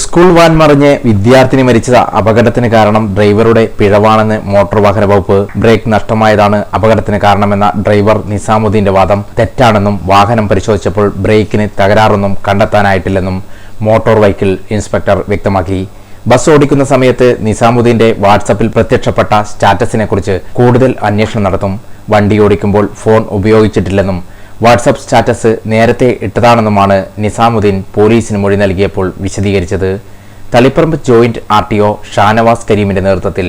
School van മറിഞ്ഞ് വിദ്യാർത്ഥിനി മരിച്ചത് അപകടത്തിന് കാരണം ഡ്രൈവറുടെ പിഴവാണെന്ന് മോട്ടോർ വാഹന വകുപ്പ് ബ്രേക്ക് നഷ്ടമായതാണ് അപകടത്തിന് കാരണമെന്ന ഡ്രൈവർ നിസാമുദ്ദീന്റെ വാദം തെറ്റാണെന്നും വാഹനം പരിശോധിച്ചപ്പോൾ ബ്രേക്കിന് തകരാറൊന്നും കണ്ടെത്താനായിട്ടില്ലെന്നും മോട്ടോർ വെഹിക്കിൾ ഇൻസ്പെക്ടർ വ്യക്തമാക്കി. ബസ് ഓടിക്കുന്ന സമയത്ത് നിസാമുദ്ദീന്റെ വാട്സപ്പിൽ പ്രത്യക്ഷപ്പെട്ട സ്റ്റാറ്റസിനെക്കുറിച്ച് കൂടുതൽ അന്വേഷണം നടത്തും. വണ്ടി ഓടിക്കുമ്പോൾ ഫോൺ ഉപയോഗിച്ചിട്ടില്ലെന്നും വാട്സപ്പ് സ്റ്റാറ്റസ് നേരത്തെ ഇട്ടതാണെന്നുമാണ് നിസാമുദ്ദീൻ പോലീസിന് മൊഴി നൽകിയപ്പോൾ വിശദീകരിച്ചത്. Taliparamba joint R T O Shanavas കരീമിന്റെ നേതൃത്വത്തിൽ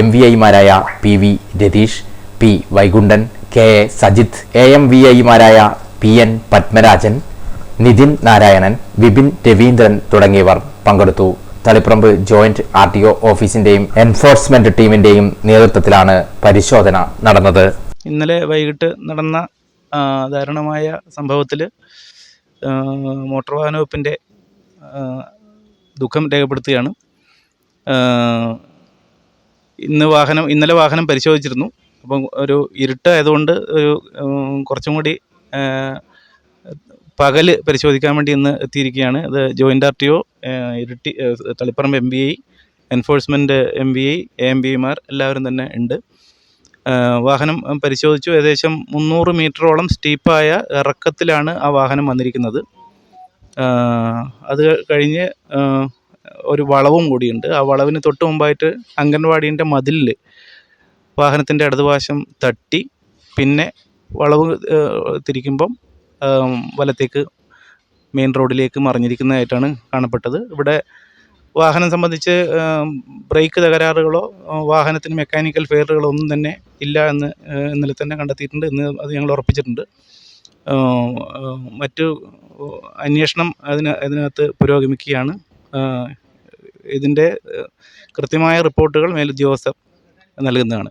എം വി ഐമാരായ P V Ratheesh P Vaikundan K A Sajith A M V ഐമാരായ പി എൻ പത്മരാജൻ നിതിൻ നാരായണൻ വിപിൻ രവീന്ദ്രൻ തുടങ്ങിയവർ പങ്കെടുത്തു. Taliparamba joint R T O ഓഫീസിന്റെയും enforcement ടീമിന്റെയും നേതൃത്വത്തിലാണ് പരിശോധന നടന്നത്. ഇന്നലെ വൈകിട്ട് നടന്ന ദാരുണമായ സംഭവത്തിൽ മോട്ടോർ വാഹന വകുപ്പിന്റെ ദുഃഖം രേഖപ്പെടുത്തുകയാണ്. ഇന്ന് വാഹനം ഇന്നലെ വാഹനം പരിശോധിച്ചിരുന്നു. അപ്പം ഒരു ഇരുട്ടായതുകൊണ്ട് ഒരു കുറച്ചും കൂടി പകൽ പരിശോധിക്കാൻ വേണ്ടി ഇന്ന് എത്തിയിരിക്കുകയാണ്. അത് joint R T O Iritty Taliparamba M B I enforcement M B I A M B ഐമാർ എല്ലാവരും തന്നെ ഉണ്ട്. വാഹനം പരിശോധിച്ചു. ഏകദേശം മുന്നൂറ് മീറ്ററോളം സ്റ്റീപ്പായ ഇറക്കത്തിലാണ് ആ വാഹനം വന്നിരിക്കുന്നത്. അത് കഴിഞ്ഞ് ഒരു വളവും കൂടിയുണ്ട്. ആ വളവിന് തൊട്ട് മുമ്പായിട്ട് അംഗൻവാടീന്റെ മതിലിൽ വാഹനത്തിന്റെ ഇടതുവശം തട്ടി പിന്നെ വളവ് തിരിക്കുമ്പം വലത്തേക്ക് മെയിൻ റോഡിലേക്ക് മറിഞ്ഞിരിക്കുന്നതായിട്ടാണ് കാണപ്പെട്ടത്. ഇവിടെ വാഹനം സംബന്ധിച്ച് ബ്രേക്ക് തകരാറുകളോ വാഹനത്തിന് മെക്കാനിക്കൽ ഫെയറുകളോ ഒന്നും തന്നെ ഇല്ല എന്ന് ഇന്നലെ തന്നെ കണ്ടെത്തിയിട്ടുണ്ട്. ഇന്ന് അത് ഞങ്ങൾ ഉറപ്പിച്ചിട്ടുണ്ട്. മറ്റു അന്വേഷണം അതിന് അതിനകത്ത് പുരോഗമിക്കുകയാണ്. ഇതിന്റെ കൃത്യമായ റിപ്പോർട്ടുകൾ മേലുദ്യോഗസ്ഥർ നൽകുന്നതാണ്.